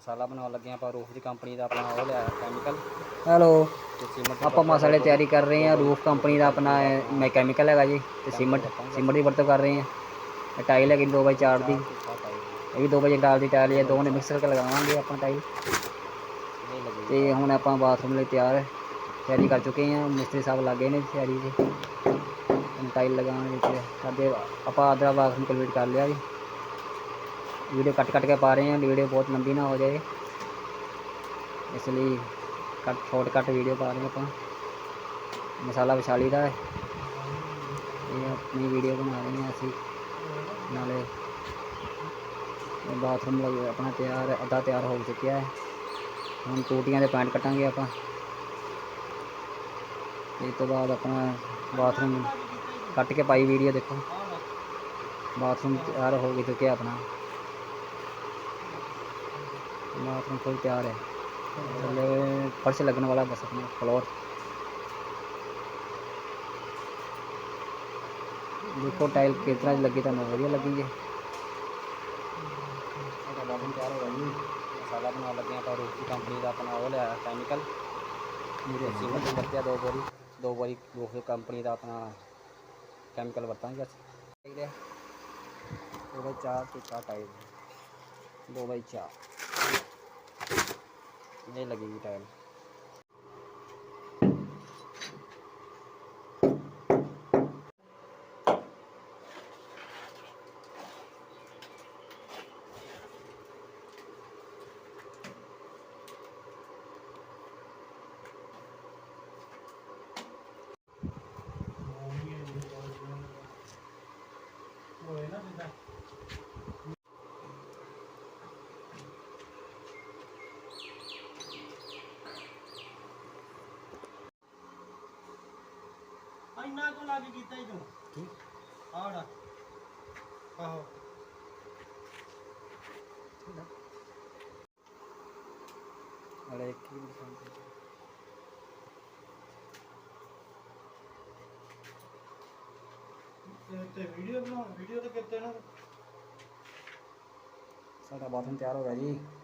ਮਸਾਲਾ ਬਣਾਉਣ ਲੱਗੇ ਆਪਾਂ ਰੂਫ ਦੀ ਕੰਪਨੀ ਦਾ ਆਪਣਾ ਉਹ ਲਿਆ ਕੈਮੀਕਲ ਹੈਲੋ ਤੇ ਸੀਮੈਂਟ ਆਪਾਂ ਮਸਾਲੇ ਤਿਆਰੀ ਕਰ ਰਹੇ ਹਾਂ ਰੂਫ ਕੰਪਨੀ ਦਾ ਆਪਣਾ ਮੈਂ ਕੈਮੀਕਲ ਹੈਗਾ ਜੀ ਤੇ ਸੀਮੈਂਟ ਸੀਮੈਂਟ ਦੀ ਵਰਤੋਂ ਕਰ ਰਹੇ ਹਾਂ। ਟਾਈਲ ਹੈਗੀ 2x4 ਦੀ। ਇਹ ਵੀ 2x4 ਦੀ ਟਾਈਲ ਹੈ ਦੋਵੇਂ ਮਿਕਸ ਕਰਕੇ ਲਗਾਵਾਂਗੇ ਆਪਾਂ ਟਾਈਲ ਤੇ ਹੁਣ ਆਪਾਂ ਬਾਥਰੂਮ ਲਈ ਤਿਆਰ ਹੈ ਤਿਆਰੀ ਕਰ ਚੁੱਕੇ ਹਾਂ ਮਿਸਤਰੀ ਸਾਹਿਬ ਲੱਗੇ ਨੇ ਤਿਆਰੀ ਹੁਣ ਟਾਈਲ ਲਗਾਉਣ ਵਿੱਚ ਸਾਡੇ ਆਪਾਂ ਆਦਰਾ ਬਾਥਰੂਮ ਕੰਪਲੀਟ ਕਰ ਲਿਆ ਜੀ। वीडियो कट कट के पा रहे हैं वीडियो बहुत लंबी ना हो जाए। इसलिए कट शॉर्ट कट वीडियो पा रहे हैं अपन। मसाला विशाली का ये अपनी वीडियो बना रहे हैं ऐसी। नाले बाथरूम लग अपना तैयार अद्धा तैयार हो चुका है। हम टूटिया के पैंट कटा आप इस तो बाद अपना बाथरूम कट के पाई वीडियो देखो। बाथरूम तैयार हो चुके अपना। परमात्मा कोई तैयार है। पहले फर्श लगने वाला बस अपना फ्लोर देखो टाइल कितना लगी तो बढ़िया लगी है। अच्छा, तैयार हो गई मसाला बना लगे पर उसकी कंपनी का अपना वो लिया सीमेंट दो बोरी दो बोरी कंपनी का अपना कैमिकल बरता बस। दो चार दो बाई चार। तो Ngayon, lagi tayo. नाको लागि गीत और वीडियो वीडियो तो कहते हैं ना सारा बाथरूम तैयार हो गया जी